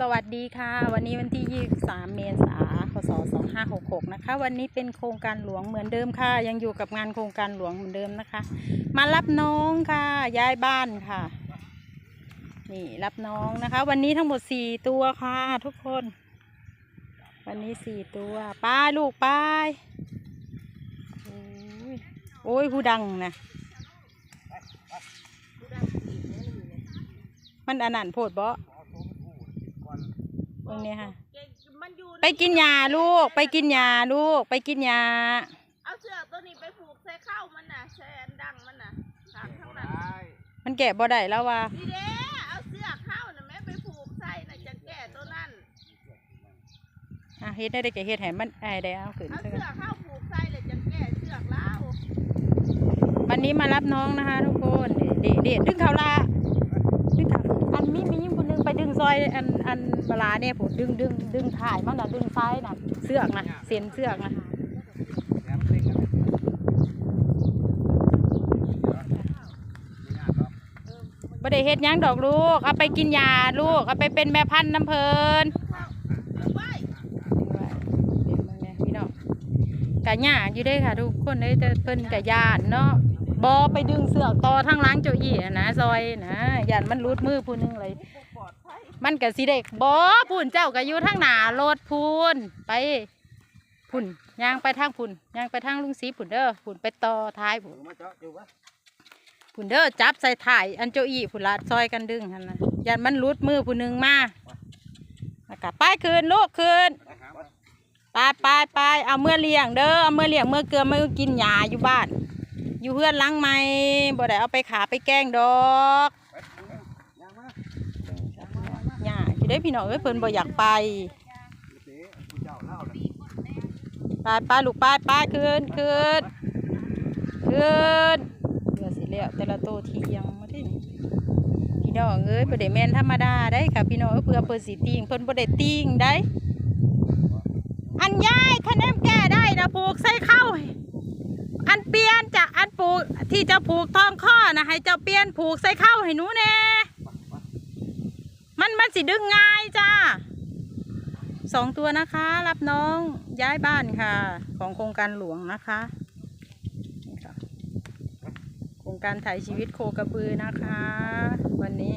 สวัสดีค่ะ วันนี้วันที่ 23 เมษายนพศ2566 นะคะ วันนี้เป็นโครงการหลวงเหมือนเดิมค่ะ ยังอยู่กับงานโครงการหลวงเหมือนเดิมนะคะ มารับน้องค่ะ ย้ายบ้านค่ะ นี่รับน้องนะคะ วันนี้ทั้งหมด 4 ตัวค่ะ ทุกคน วันนี้ 4 ตัว ป้าลูกป้ายโอ้ยโอ้ยผู้ดังนะมันอันนั้นโพดเบ่ ตรงนี้ค่ะ มันอยู่ในไปกินยาลูก ไปกินยาลูก ไปกินยา เอาเสือกตัวนี้ไปผูกใส่เข้ามันน่ะแซนดังมันน่ะทางข้างนั้นมันแกะบ่ได้แล้วว่าดีเด้เอาเสือกเข้าน่ะแม่ไปผูกใส่น่ะจะแก่ตัวนั้นอะเฮ็ดได้ได้แกะเฮ็ดให้มันไอ้ได้เอาขึ้นเอาซะเสืก่อนอกเข้าผูกใส่เลยจะแก่เสือกเล่าวันนี้มารับน้องนะคะทุกคนเด็ดเด็ดดึงเขาละดึงเขาอันมีมียิ่งคนนึงไปดึงซอยอัน อันเวลาเนี่ยผมดึงดึงดึงถ่ายมันนะดึงซ้ายนะเสือกน่ะเส้นเสือกน่ะบ่ได้เฮ็ดยังดอกลูก เอาไปกินยาลูก เอาไปเป็นแม่พันธุ์น้ำเพลินพี่น้องกะหยาอยู่ได้ค่ะ ทุกคนได้แต่เพิ่นกะยานเนาะบอไปดึงเสือกต่อทั้งล้างเจ้าอี้นะซอยนะยานมันรูดมือผู้นึงเลยปอดภัย มันกะสิเด็กบอพุ่นเจ้าก็อยู่ทางหน้ารถพุ่นไปพุ่นย่างไปทางพุ่นย่างไปทางลุงสีพุ่นเด้อพุ่นไปต่อท้ายพุ่นพุ่นเด้อจับใส่ถ่ายอันเจ้าอี้พุ่นละซอยกันดึงหันนะยานมันรูดมือผู้หนึ่งมาแล้วก็ป้ายคืนลูกคืนไปไปไปเอาเมื่อเลี้ยงเด้อเอาเมื่อเลี้ยงเมื่อเกลือเมื่อกินหญ้าอยู่บ้าน อยู่เพื่อนล้างไม้บ่ได้เอาไปขาไปแกล้งดอกหญ้า อยู่ได้พี่น้องเอ้ยเพิ่นบ่อยากไปไปไปลูกไปไปคืนคืนคืนเดี๋ยวสิแล้วแต่ละโตวทียังมาที่นี่พี่น้องเอ้ยบ่ได้แม่นธรรมดาได้ค่ะพี่น้องเอ้ยเพื่อเพิ่นสิติงเพิ่นบ่ได้ติงได้ อันย้ายคะแนนแก้ได้นะผูกใส่เข้าอันเปลี่ยนจากอันผูกที่จะผูกทองข้อนะให้เจ้าเปลี่ยนผูกใส่เข้าให้หนูแน่ สิดึงง่ายจ้าสองตัวนะคะ รับน้องย้ายบ้านค่ะ ของโครงการหลวงนะคะโครงการถ่ายชีวิตโคกระบือนะคะ วันนี้